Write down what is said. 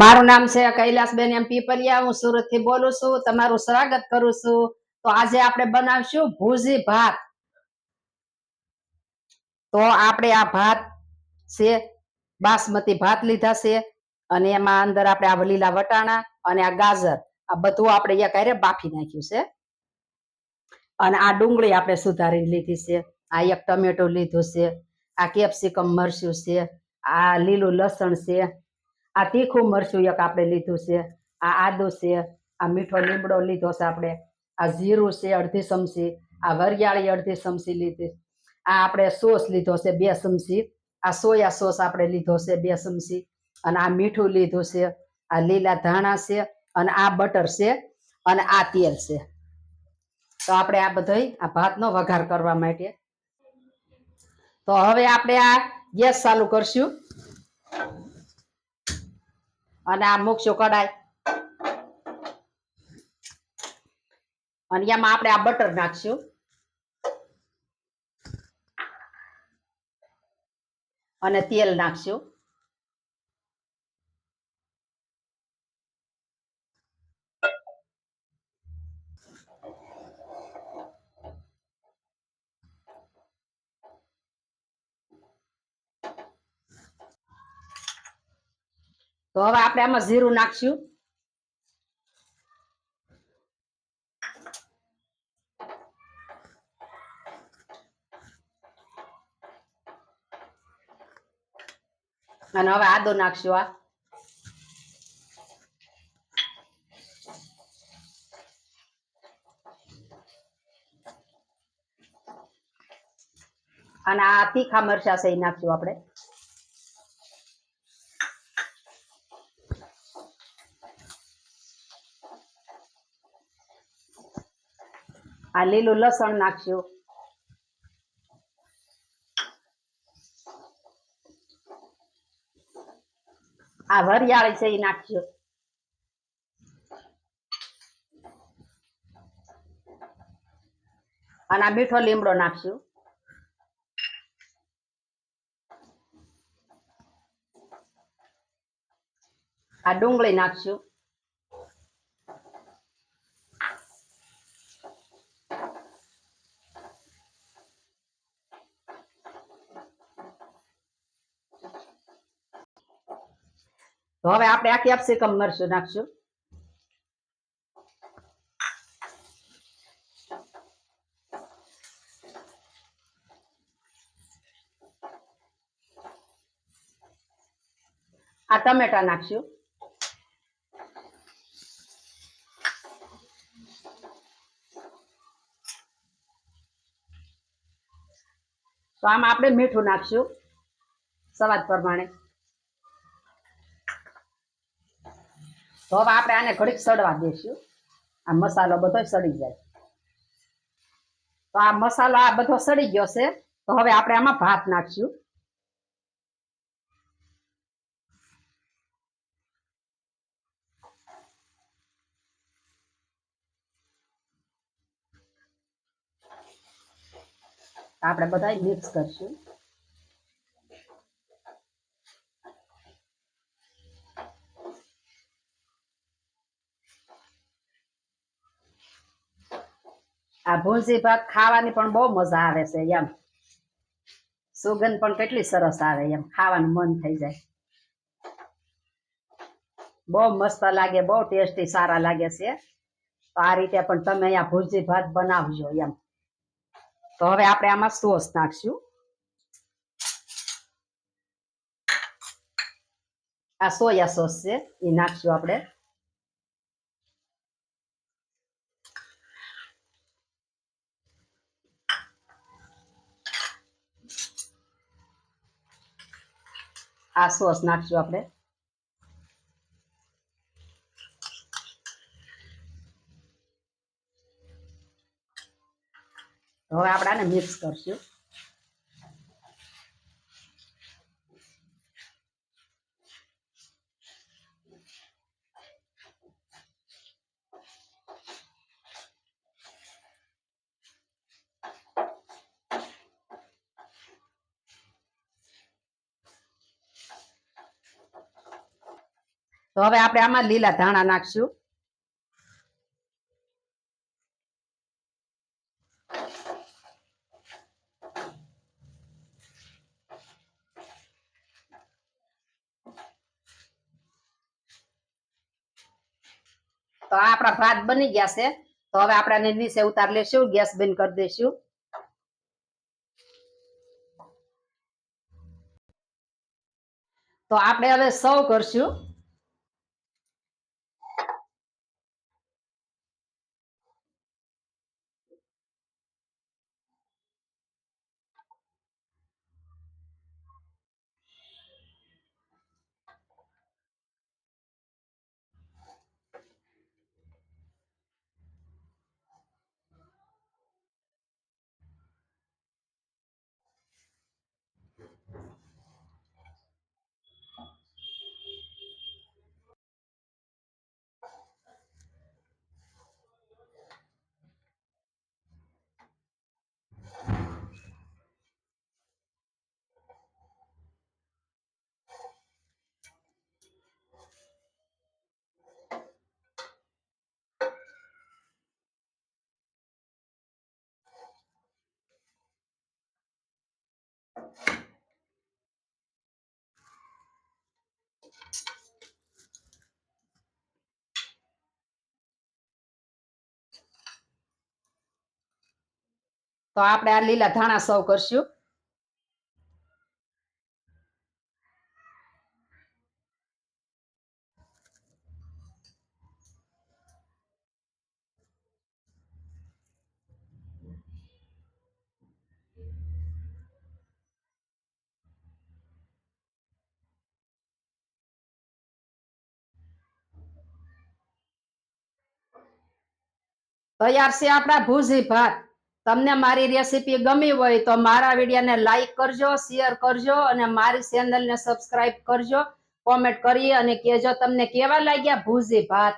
મારું નામ છે કૈલાસબેન, એમ પીપરિયા હું સુરતથી બોલું છું. તમારું સ્વાગત કરું છું. તો આજે આપણે બનાવશું ભૂજી ભાત. તો આપણે આ ભાત છે, બાસમતી ભાત લીધા છે અને એમાં અંદર આપણે આ લીલા વટાણા અને આ ગાજર, આ બધું આપણે અહીંયા હારે બાફી નાખ્યું છે. અને આ ડુંગળી આપણે સુધારી લીધી છે. આ એક ટમેટો લીધું છે. આ કેપ્સિકમ મરચું છે. આ લીલું લસણ છે. આ તીખું મરચું એક આપણે લીધું છે, આ આદુ છે, આ મીઠો લીમડો લીધો છે આપણે, આ જીરું છે, અડધી ચમચી, આ વરિયાળી અડધી ચમચી લીધી. આ આપણે સોસ લીધો છે બે ચમચી, આ સોયા સોસ આપણે લીધો છે બે ચમચી, અને આ મીઠું લીધું છે, આ લીલા ધાણા છે, અને આ બટર છે, અને આ તેલ છે. તો આપણે આ બધોય આ ભાતનો વઘાર કરવા માટે. તો હવે આપણે આ ગેસ ચાલુ કરશું. અને આ મૂકશું કડાઈ અને એમાં આપણે આ બટર નાખશું. અને તેલ નાખશું. તો હવે આપણે આમાં જીરું નાખશું. અને હવે આદો નાખશું આ. અને આ તીખા મરચા સહી નાખ્યું આપણે. આ લીલું લસણ નાખશું આ વરિયાળી છે એ નાખજો અને આ મીઠો લીમડો નાખશું આ ડુંગળી નાખશું તો હવે આપણે આ કેપ્સિકમ મરચું નાખશું. આ ટમેટા નાખશું. તો આમાં આપણે મીઠું નાખશું, સ્વાદ પ્રમાણે. તો હવે આપણે આને ઘડીક સડવા દઈશું આ મસાલો બધો સડી જાય. તો આ મસાલો આ બધો સડી ગયો છે. તો હવે આપણે આમાં ભાત નાખશું. આપણે બધા મિક્સ કરશું આ ભૂંસી ભાત ખાવાની પણ બહુ મજા આવે છે એમ. સુગંધ પણ કેટલી સરસ આવે એમ. ખાવાનું મન થઈ જાય. બહુ મસ્ત લાગે, બહુ ટેસ્ટી, સારા લાગે છે. તો આ રીતે પણ તમે અહીંયા ભૂંસી ભાત બનાવજો એમ. તો હવે આપણે આમાં સોસ નાખશું. આ સોયા સોસ છે એ નાખશું આપણે. આ સોસ નાખશું આપણે. હવે આપણે આને મિક્સ કરશું. તો હવે આપણે આમાં લીલા ધાણા નાખશું. તો આ આપણા ભાત બની ગયા છે. તો હવે આપણે આને નીચે ઉતાર લેશું, ગેસ બંધ કરી દઈશું તો આપણે હવે સર્વ કરશું. તો આપણે આ લીલા ધાણા સર્વ કરશું. તૈયાર છે આપણા ભૂજી ભાત. તમને મારી રેસીપી ગમી હોય તો મારા વિડીયોને લાઈક કરજો શેર કરજો અને મારી ચેનલને સબસ્ક્રાઇબ કરજો. કોમેન્ટ કરી અને કહેજો તમને કેવા લાગ્યા? ભૂજી ભાત.